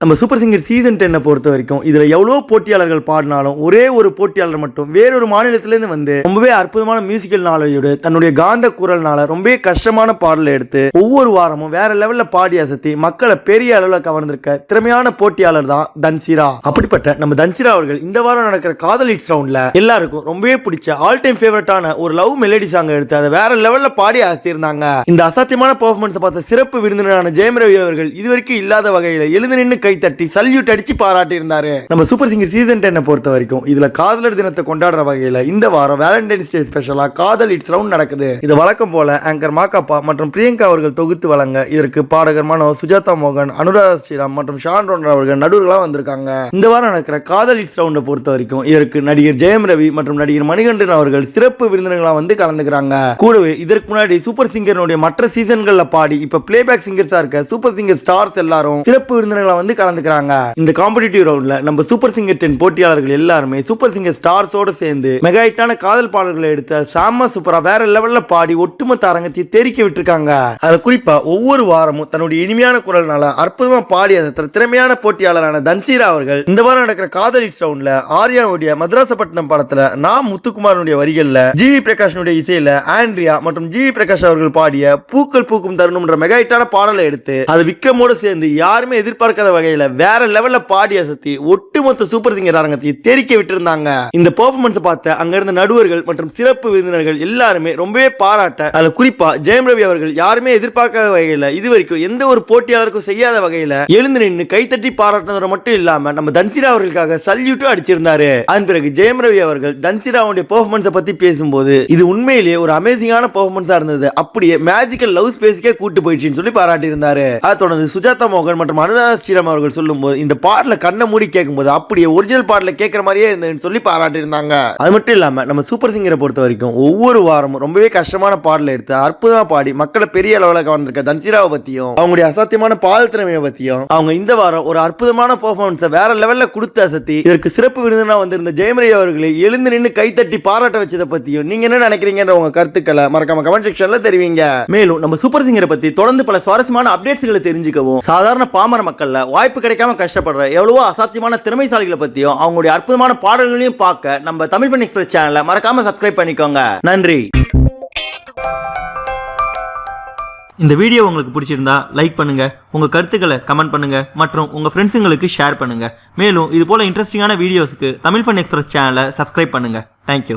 நம்ம super singer season டென்னை பொறுத்த வரைக்கும் இதில் எவ்வளோ போட்டியாளர்கள் பாடினாலும் ஒரே ஒரு போட்டியாளர் மட்டும் வேறொரு மாநிலத்திலேருந்து வந்து ரொம்பவே அற்புதமான மியூசிக்கல் நாளையோடு தன்னுடைய காந்த குரல்னால ரொம்பவே கஷ்டமான பாடலை எடுத்து ஒவ்வொரு வாரமும் வேற லெவலில் பாடி அசத்தி மக்களை பெரிய அளவில் கவர்ந்திருக்க திறமையான போட்டியாளர் தான் தன்சிரா. அப்படிப்பட்ட நம்ம தன்சிரா அவர்கள் இந்த வாரம் நடக்கிற காதல் இட்ஸ் ரவுண்டில் எல்லாருக்கும் ரொம்பவே பிடிச்ச ஆல் டைம் ஃபேவரட்டான ஒரு லவ் மெலடி சாங் எடுத்து அதை வேற லெவலில் பாடி அசத்தியிருந்தாங்க. இந்த அசாத்தியமான பெர்ஃபார்மன்ஸை பார்த்த சிறப்பு விருந்தினரான ஜெயம் ரவி அவர்கள் இதுவரைக்கும் இல்லாத வகையில் எழுந்து நின்று கை தட்டி சல்யூட் அடிச்சு பாராட்டி இருந்தாரு நம்ம சூப்பர் சிங்கர் சீசன் டென்னை பொறுத்த வரைக்கும் இதுல காதலர் தினத்தை கொண்டாடுற வகையில இந்த வாரம் வேலண்டைன்ஸ் டே ஸ்பெஷலா காதல் இட்ஸ் ரவுண்ட் நடக்குது. இது வழக்கம் போல ஆங்கர் மாக்காப்பா மற்றும் பிரியங்கா அவர்கள் தொகுத்து வழங்க இதற்கு பாடகர் மனோ சுஜாதா மோகன் அனுராதா ஸ்ரீராம் மற்றும் ஷான் ரோனர் அவர்கள் நடுவர்களா வந்திருக்காங்க. இந்த வாரம் நடக்கிற காதல் இட்ஸ் ரவுண்டை பொறுத்த வரைக்கும் இதற்கு நடிகர் ஜெயம் ரவி மற்றும் நடிகர் மணிகண்டன் அவர்கள் சிறப்பு விருந்தினர்களாக வந்து கலந்துக்கிறாங்க. கூடவே இதற்கு முன்னாடி சூப்பர் சிங்கர்னுடைய மற்ற சீசன்களில் பாடி இப்ப பிளேபேக் சிங்கர்ஸா இருக்க சூப்பர் சிங்கர் ஸ்டார்ஸ் எல்லாரும் சிறப்பு விருந்தினர்களா வந்து கலந்துக்கிறாங்க. இந்த காம்படிட்டிவ் ரவுண்ட்ல நம்ம சூப்பர் சிங்கர் டென் போட்டியாளர்கள் எல்லாருமே சூப்பர் சிங்கர் ஸ்டார்ஸோட சேர்ந்து மெகா காதல் பாடல்களை எடுத்த சாம சூப்பரா வேற லெவல்ல பாடி ஒட்டுமொத்த அரங்கத்தை தெரிக்க விட்டுருக்காங்க. அதுல குறிப்பா ஒவ்வொரு வாரமும் தன்னுடைய இனிமையான குரல்னால அற்புதமா பாடி அந்த திறமையான போட்டியாளரான தன்சீரா அவர்கள் இந்த வாரம் நடக்கிற காதலி சவுண்ட்ல ஆர்யாவுடைய மதராசப்பட்டினம் படத்துல நான் முத்துக்குமாரனுடைய வரிகள்ல ஜி வி பிரகாஷனுடைய இசையில ஆண்ட்ரியா மற்றும் ஜி வி பிரகாஷ் அவர்கள் பாடிய பூக்கள் பூக்கும் தருணம்ன்ற மெகா ஹிட்டான பாடலை எடுத்து அதை விக்ரமோடு சேர்ந்து யாருமே எதிர்பார்க்காத வகையில் வேற லெவல்ல பாடி அசத்தி ஒட்டுமொத்த சூப்பர் சிங்கர் அரங்கத்தை தெரிக்க விட்டிருந்தாங்க. இந்த பெர்ஃபார்மன்ஸ் பார்த்த அங்க இருந்த நடுவர்கள் மற்றும் சிறப்பு விருந்தினர்கள் எல்லாருமே ரொம்பவே பாராட்ட அதுல குறிப்பா ஜெயம் ரவி அவர்கள் யாருமே எதிர்பார்க்காத வகையில இது வரைக்கும் எந்த ஒரு போட்டியாளருக்கும் செய்யாத வகையில எழுந்து நின்று கைத்தட்டி பாராட்டினது மட்டும் இல்லாம நம்ம தன்சிரா அவர்களுக்காக சல்யூட்டும் அடிச்சிருந்தாரு. அதன் பிறகு ஜெயம் ரவி அவர்கள் தன்சிராவுடைய பெர்ஃபார்மன்ஸை பத்தி பேசும்போது இது உண்மையிலேயே ஒரு அமேசிங்கான பெர்ஃபார்மன்ஸா இருந்தது. அப்படியே மேஜிக்கல் லவ் ஸ்பேஸ்க்கே கூட்டு போயிடுச்சுன்னு சொல்லி பாராட்டி இருந்தாரு அதை தொடர்ந்து சுஜாதா மோகன் மற்றும் அனுராதா ஸ்ரீராம் அவர்கள் சொல்லும்போது இந்த பாடல கண்ணை மூடி கேட்கும்போது அப்படியே ஒரிஜினல் பாடல கேட்கிற மாதிரியே இருந்ததுன்னு சொல்லி பாராட்டியிருந்தாங்க. அது மட்டும் இல்லாம நம்ம சூப்பர் சிங்கரை பொறுத்த வரைக்கும் ஒவ்வொரு வாரமும் ரொம்பவே கஷ்டமான பாடலை எடுத்து அற்புதமா பாடி மக்களை பெரிய அளவில் கவர்ந்திருக்க தன்சிராவை பத்தியும் அவங்களுடைய அசாத்தியமான பால் திறமையை பத்தியும் அவங்க இந்த வாரம் ஒரு அற்புதமான பெர்ஃபார்மன்ஸை வேற லெவல்ல கொடுத்து அசத்தி இதற்கு சிறப்பு விருதுனா வந்திருந்த ஜெயமரி அவர்களை எழுந்து நின்று கைத்தட்டி பாராட்ட வச்சதை பத்தியும் நீங்க என்ன நினைக்கிறீங்கன்ற உங்க கருத்துக்களை மறக்காம கமெண்ட் செக்ஷன்ல தெரிவிங்க. மேலும் நம்ம சூப்பர் சிங்கரை பத்தி தொடர்ந்து பல சுவாரஸ்யமான அப்டேட்ஸ்களை தெரிஞ்சுக்கவும் சாதாரண பாமர மக்கள்ல வாய்ப்பு கிடைக்காம கஷ்டப்படுற எவ்வளவோ அசாத்தியமான திறமைசாலிகளை பத்தியும் அவங்களுடைய அற்புதமான பாடல்களையும் பார்க்க நம்ம தமிழ் ஃபன் எக்ஸ்பிரஸ் சேனலை மறக்காம சப்ஸ்கிரைப் பண்ணிக்கோங்க. நன்றி. இந்த வீடியோ உங்களுக்கு பிடிச்சிருந்தா லைக் பண்ணுங்க உங்க கருத்துக்களை கமெண்ட் பண்ணுங்க மற்றும் உங்க ஃப்ரெண்ட்ஸுங்களுக்கு ஷேர் பண்ணுங்க. மேலும் இது போல இன்ட்ரெஸ்டிங்கான வீடியோஸ்க்கு தமிழ் ஃபன் எக்ஸ்பிரஸ் சேனலை சப்ஸ்கிரைப் பண்ணுங்க. Thank you